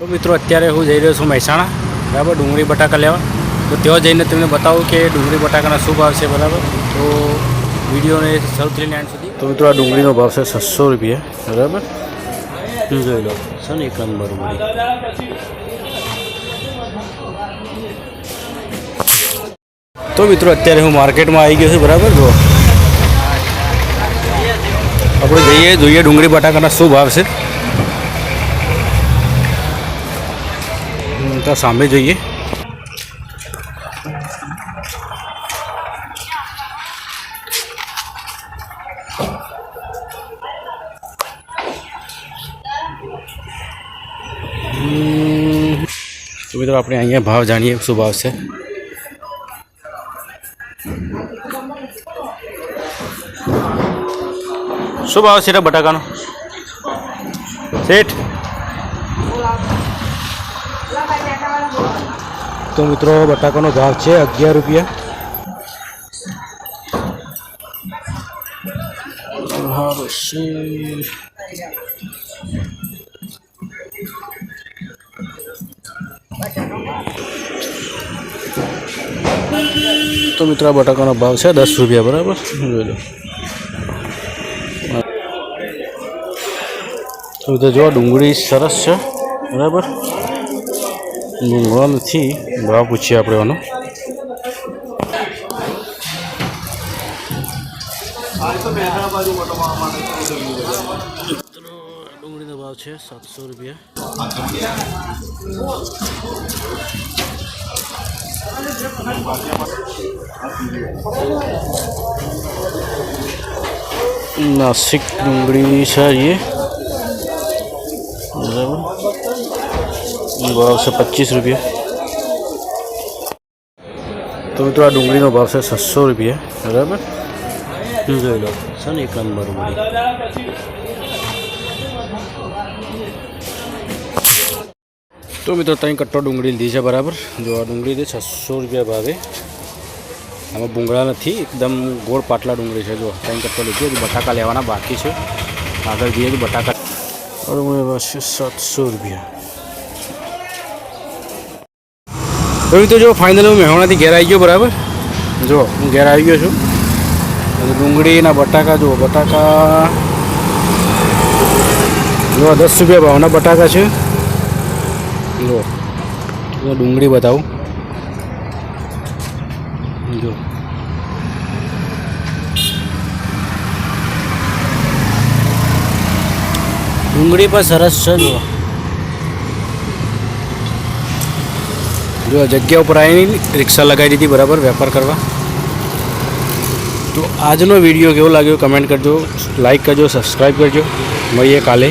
તો મિત્રો અત્યારે હું જઈ રહ્યો છું મહેસાણા. બરાબર? ડુંગળી બટાકા લેવા. તો ત્યાં જઈને તમને બતાવું કે ડુંગળી બટાકાના શું ભાવ છે બરાબર? તો વિડીયોને સૌથી લઈને એન્ડ સુધી. તો મિત્રો આ ડુંગળીનો ભાવ છે છસો રૂપિયા. બરાબર? શું જોઈ લો. છે ને એક નંબર તો મિત્રો અત્યારે હું માર્કેટમાં આવી ગયો છું બરાબર? જો આપણે જઈએ જોઈએ ડુંગળી બટાકાના શું ભાવ છે. હમ, તો સામે જોઈએ હમ, તો મિત્રો આપણે અહીંયા ભાવ જાણીએ શું ભાવ છે શું ભાવ છે રે બટાકાનો શેઠ તો મિત્રો, બટાકાનો ભાવ છે અગિયાર રૂપિયા. તો મિત્રો બટાકાનો ભાવ છે દસ રૂપિયા, બરાબર? જોઈ લો. તો તો જો ડુંગળી સરસ છે, બરાબર? ડુંગળો નથી ભાવ પૂછીએ આપણે એનો ડુંગળીનો ભાવ છે સાતસો રૂપિયા નાસિક ડુંગળી છે ભાવ છે પચીસ રૂપિયા તો મિત્રો આ ડુંગળીનો ભાવ છે છસો રૂપિયા બરાબર હું જોઈ લો છે ને એક નંબર મળી તો મિત્રો ત્રણ કટ્ટો ડુંગળી લીધી છે બરાબર જો આ ડુંગળી છે છસો રૂપિયા ભાવે આમાં ભૂંગળા નથી એકદમ ગોળ પાટલા ડુંગળી છે જો ત્રણ કટ્ટો લીધી હજી બટાકા લેવાના બાકી છે આગળ જઈએ તો બટાકા ડુંગળી પાસે સાતસો રૂપિયા હવે તો જો ફાઇનલ હું મહેણાથી ઘેર આવી ગયો બરાબર? જો, હું ઘેર આવી ગયો છું. ડુંગળીના બટાકા, જુઓ, બટાકા. જો દસ રૂપિયા ભાવના બટાકા છે. જો ડુંગળી બતાવું. જો ડુંગળી પણ સરસ છે જો જો જગ્યા ઉપર આવીને રિક્ષા લગાવી દીધી, બરાબર, વેપાર કરવા. તો આજનો વીડિયો કેવો લાગ્યો, કમેન્ટ કરજો, લાઈક કરજો, સબસ્ક્રાઈબ કરજો. મળીએ કાલે.